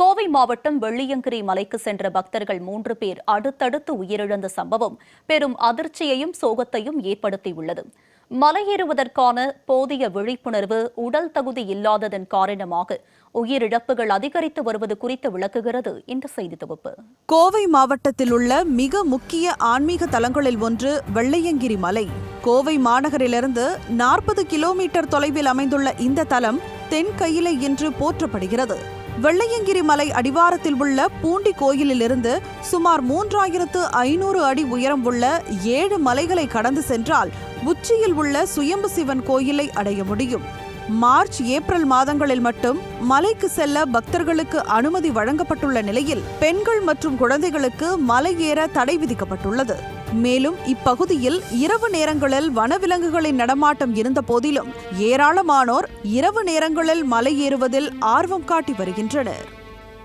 கோவை மாவட்டம் வெள்ளியங்கிரி மலைக்கு சென்ற பக்தர்கள் மூன்று பேர் அடுத்தடுத்து உயிரிழந்த சம்பவம் பெரும் அதிர்ச்சியையும் சோகத்தையும் ஏற்படுத்தியுள்ளது. மலையேறுவதற்கான போதிய விழிப்புணர்வு உடல் தகுதி இல்லாததன் காரணமாக உயிரிழப்புகள் அதிகரித்து வருவது குறித்து விளக்குகிறது இந்த செய்தி தொகுப்பு. கோவை மாவட்டத்தில் உள்ள மிக முக்கிய ஆன்மீக தலங்களில் ஒன்று வெள்ளையங்கிரி மலை. கோவை மாநகரிலிருந்து நாற்பது கிலோமீட்டர் தொலைவில் அமைந்துள்ள இந்த தலம் தென் கையிலை என்று போற்றப்படுகிறது. வெள்ளையங்கிரி மலை அடிவாரத்தில் உள்ள பூண்டி கோயிலிலிருந்து சுமார் மூன்றாயிரத்து ஐநூறு அடி உயரம் உள்ள ஏழு மலைகளை கடந்து சென்றால் உச்சியில் உள்ள சுயம்பு சிவன் கோயிலை அடைய முடியும். மார்ச் ஏப்ரல் மாதங்களில் மட்டும் மலைக்கு செல்ல பக்தர்களுக்கு அனுமதி வழங்கப்பட்டுள்ள நிலையில் பெண்கள் மற்றும் குழந்தைகளுக்கு மலை ஏற தடை விதிக்கப்பட்டுள்ளது. மேலும் இப்பகுதியில் இரவு நேரங்களில் வனவிலங்குகளின் நடமாட்டம் இருந்த போதிலும் ஏராளமானோர் இரவு நேரங்களில் மலை ஏறுவதில் ஆர்வம் காட்டி வருகின்றனர்.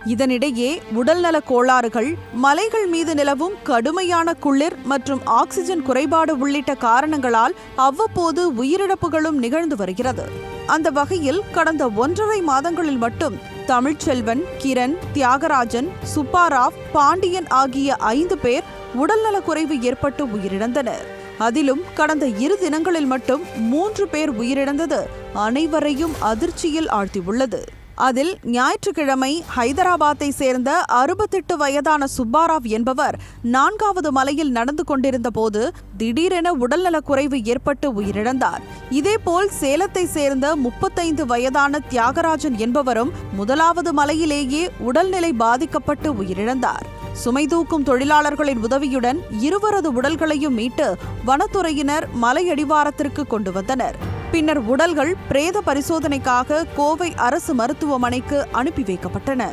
இதனிடையே உடல்நலக் கோளாறுகள் மலைகள் மீது நிலவும் கடுமையான குளிர் மற்றும் ஆக்சிஜன் குறைபாடு உள்ளிட்ட காரணங்களால் அவ்வப்போது உயிரிழப்புகளும் நிகழ்ந்து வருகிறது. அந்த வகையில் கடந்த ஒன்றரை மாதங்களில் மட்டும் தமிழ்ச்செல்வன் கிரண் தியாகராஜன் சுப்பாராவ் பாண்டியன் ஆகிய ஐந்து பேர் உடல்நலக்குறைவு ஏற்பட்டு உயிரிழந்தனர். அதிலும் கடந்த இரு தினங்களில் மட்டும் மூன்று பேர் உயிரிழந்தது அனைவரையும் அதிர்ச்சியில் ஆழ்த்தியுள்ளது. அதில் ஞாயிற்றுக்கிழமை ஹைதராபாத்தை சேர்ந்த அறுபத்தெட்டு வயதான சுப்பாராவ் என்பவர் நான்காவது மலையில் நடந்து கொண்டிருந்த போது திடீரென உடல்நலக்குறைவு ஏற்பட்டு உயிரிழந்தார். இதேபோல் சேலத்தை சேர்ந்த முப்பத்தைந்து வயதான தியாகராஜன் என்பவரும் முதலாவது மலையிலேயே உடல்நிலை பாதிக்கப்பட்டு உயிரிழந்தார். சுமை தூக்கும் தொழிலாளர்களின் உதவியுடன் இருவரது உடல்களையும் மீட்டு வனத்துறையினர் மலையடிவாரத்திற்கு கொண்டு வந்தனர். பின்னர் உடல்கள் பிரேத பரிசோதனைக்காக கோவை அரசு மருத்துவமனைக்கு அனுப்பி வைக்கப்பட்டன.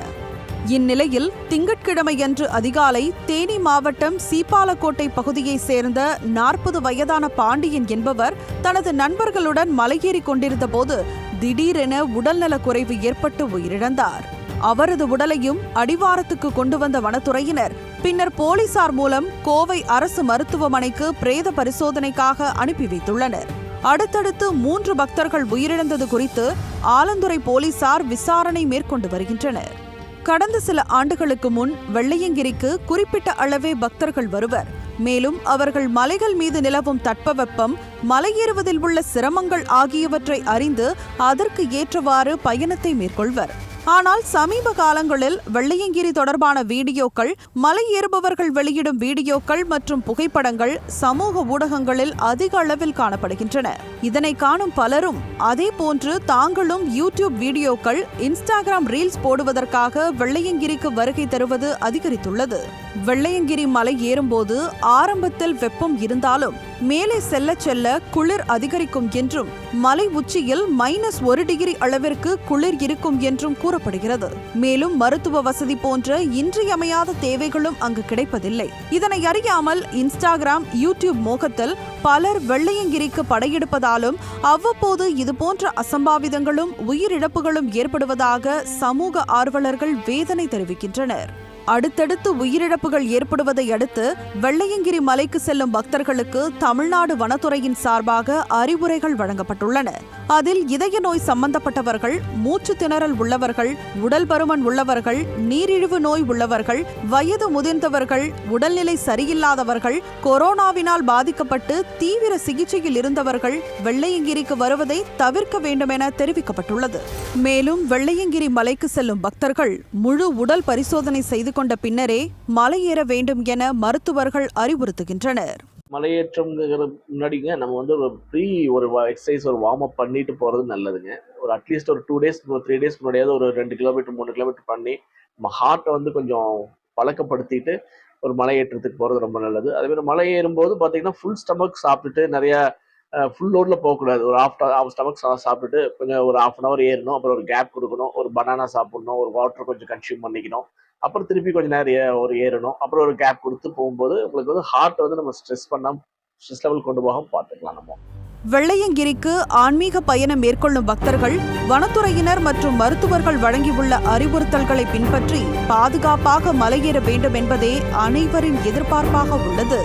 இந்நிலையில் திங்கட்கிழமையன்று அதிகாலை தேனி மாவட்டம் சீப்பாலக்கோட்டை பகுதியைச் சேர்ந்த நாற்பது வயதான பாண்டியன் என்பவர் தனது நண்பர்களுடன் மலையேறி கொண்டிருந்த போது திடீரென உடல்நலக் குறைவு ஏற்பட்டு உயிரிழந்தார். அவரது உடலையும் அடிவாரத்துக்கு கொண்டு வந்த வனத்துறையினர் பின்னர் போலீசார் மூலம் கோவை அரசு மருத்துவமனைக்கு பிரேத பரிசோதனைக்காக அனுப்பி வைத்துள்ளனர். அடுத்தடுத்து மூன்று பக்தர்கள் உயிரிழந்தது குறித்து ஆலந்துறை போலீசார் விசாரணை மேற்கொண்டு வருகின்றனர். கடந்த சில ஆண்டுகளுக்கு முன் வெள்ளையங்கிரிக்கு குறிப்பிட்ட அளவே பக்தர்கள் வருவர். மேலும் அவர்கள் மலைகள் மீது நிலவும் தட்பவெப்பம் மலையேறுவதில் உள்ள சிரமங்கள் ஆகியவற்றை அறிந்து அதற்கு ஏற்றவாறு பயணத்தை மேற்கொள்வர். ஆனால் சமீப காலங்களில் வெள்ளையங்கிரி தொடர்பான வீடியோக்கள் மலை ஏறுபவர்கள் வெளியிடும் வீடியோக்கள் மற்றும் புகைப்படங்கள் சமூக ஊடகங்களில் அதிக அளவில் காணப்படுகின்றன. இதனை காணும் பலரும் அதே போன்று தாங்களும் யூடியூப் வீடியோக்கள் இன்ஸ்டாகிராம் ரீல்ஸ் போடுவதற்காக வெள்ளையங்கிரிக்கு வருகை தருவது அதிகரித்துள்ளது. வெள்ளையங்கிரி மலை ஏறும்போது ஆரம்பத்தில் வெப்பம் இருந்தாலும் மேலே செல்ல செல்ல குளிர் அதிகரிக்கும் என்றும் மலை உச்சியில் மைனஸ் ஒரு டிகிரி அளவிற்கு குளிர் இருக்கும் என்றும் கூறப்படுகிறது. மேலும் மருத்துவ வசதி போன்ற இன்றியமையாத தேவைகளும் அங்கு கிடைப்பதில்லை. இதனை அறியாமல் இன்ஸ்டாகிராம் யூடியூப் மோகத்தில் பலர் வெள்ளையங்கிரிக்கு படையெடுப்பதாலும் அவ்வப்போது இதுபோன்ற அசம்பாவிதங்களும் உயிரிழப்புகளும் ஏற்படுவதாக சமூக ஆர்வலர்கள் வேதனை தெரிவிக்கின்றனர். அடுத்தடுத்து உயிரிழப்புகள் ஏற்படுவதை அடுத்து வெள்ளையங்கிரி மலைக்கு செல்லும் பக்தர்களுக்கு தமிழ்நாடு வனத்துறையின் சார்பாக அறிவுரைகள் வழங்கப்பட்டுள்ளன. அதில் இதய நோய் சம்பந்தப்பட்டவர்கள் மூச்சு திணறல் உள்ளவர்கள் உடல் பருமன் உள்ளவர்கள் நீரிழிவு நோய் உள்ளவர்கள் வயது முதிர்ந்தவர்கள் உடல்நிலை சரியில்லாதவர்கள் கொரோனாவினால் பாதிக்கப்பட்டு தீவிர சிகிச்சையில் இருந்தவர்கள் வெள்ளையங்கிரிக்கு வருவதை தவிர்க்க வேண்டும் என தெரிவிக்கப்பட்டுள்ளது. மேலும் வெள்ளையங்கிரி மலைக்கு செல்லும் பக்தர்கள் முழு உடல் பரிசோதனை செய்து கொண்ட பின்னரே மலையேற வேண்டும் என மருத்துவர்கள் அறிவுறுத்துகின்றனர். மலையேற்றம்ங்கிற முன்னாடிங்க நம்ம வந்து ஒரு ப்ரீ ஒரு எக்ஸசைஸ் ஒரு வார்ம் அப் பண்ணிட்டு போகிறது நல்லதுங்க. ஒரு அட்லீஸ்ட் ஒரு டூ டேஸ் த்ரீ டேஸ் முன்னாடியாவது ஒரு ரெண்டு கிலோமீட்டர் மூணு கிலோமீட்டர் பண்ணி நம்ம ஹார்ட்டை வந்து கொஞ்சம் பழக்கப்படுத்திட்டு ஒரு மலை ஏற்றத்துக்கு போகிறது ரொம்ப நல்லது. அதே மாதிரி மலை ஏறும்போது பார்த்தீங்கன்னா ஃபுல் ஸ்டமக் சாப்பிட்டுட்டு நிறையா ஃபுல் லோடில் போகக்கூடாது. ஒரு ஆஃப் ஆஃப் ஸ்டமக் சாப்பிட்டுட்டு கொஞ்சம் ஒரு ஆஃப் அன் ஹவர் ஏறணும். அப்புறம் ஒரு கேப் கொடுக்கணும். ஒரு பனானா சாப்பிடணும். ஒரு வாட்டர் கொஞ்சம் கன்சியூம் பண்ணிக்கணும். அப்புறம் திருப்பி கொஞ்ச நேரம் ஒரு ஏறணும். அப்புறம் ஒரு கேப் கொடுத்து போகும்போது உங்களுக்கு வந்து ஹார்ட் வந்து நம்ம ஸ்ட்ரெஸ் பண்ணாம ஸ்ட்ரெஸ் லெவல் கொண்டு போக பார்த்துக்கலாம் நம்ம. வெள்ளையங்கிரிக்கு ஆன்மீக பயணம் மேற்கொள்ளும் பக்தர்கள் வனத்துறையினர் மற்றும் மருத்துவர்கள் வழங்கியுள்ள அறிவுறுத்தல்களை பின்பற்றி பாதுகாப்பாக மலையேற வேண்டும் என்பதே அனைவரின் எதிர்பார்ப்பாக உள்ளது.